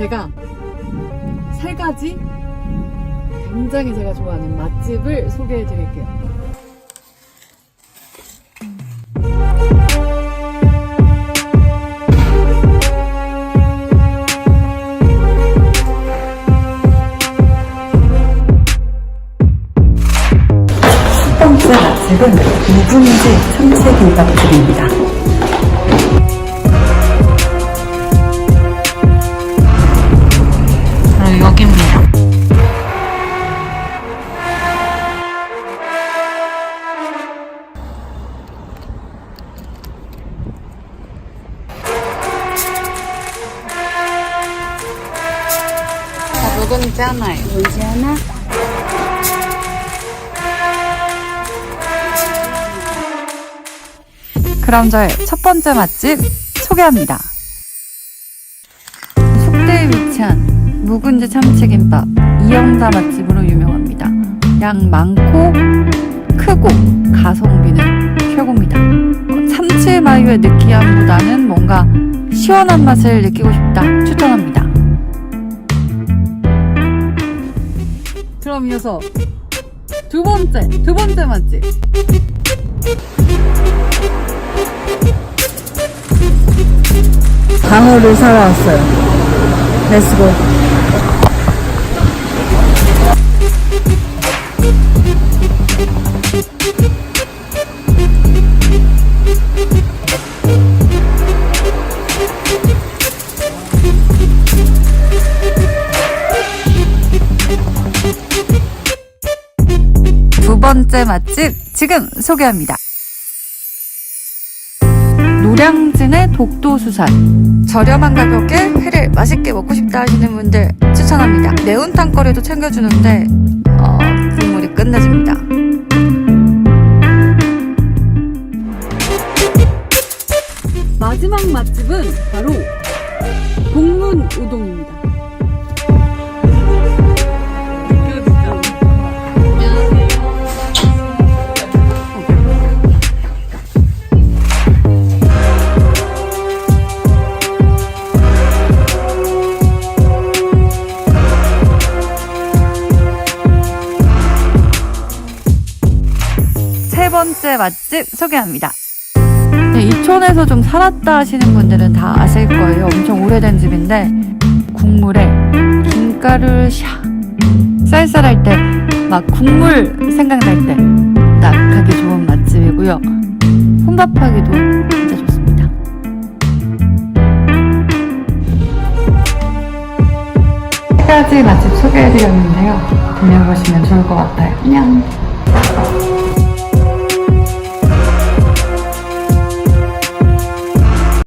제가 세 가지 굉장히 제가 좋아하는 맛집을 소개해 드릴게요. 첫 번째 맛집은 묵은지 참치김밥집입니다. 하나요. 묵은지 하나, 그럼 저의 첫 번째 맛집 소개합니다. 속대에 위치한 묵은지 참치김밥 이영자 맛집으로 유명합니다. 양 많고 크고 가성비는 최고입니다. 어, 참치 마요의 느끼함보다는 뭔가 시원한 맛을 느끼고 싶다 추천합니다. 그럼 이어서 두 번째, 두 번째 맛집. 방어를 사러 왔어요. 렛츠고. 번째 맛집 지금 소개합니다. 노량진의 독도수산 저렴한 가격에 회를 맛있게 먹고 싶다 하시는 분들 추천합니다. 매운탕 거리도 챙겨주는데 어, 국물이 끝내줍니다. 마지막 맛집은 바로 동문 우동입니다. 번째 맛집 소개합니다. 네, 이촌에서 좀 살았다 하시는 분들은 다 아실 거예요. 엄청 오래된 집인데 국물에 김가루 샥 쌀쌀할 때 막 국물 생각날 때 딱 가기 좋은 맛집이고요. 혼밥하기도 진짜 좋습니다. 세 가지 맛집 소개해드렸는데요. 들려보시면 좋을 것 같아요. 안녕.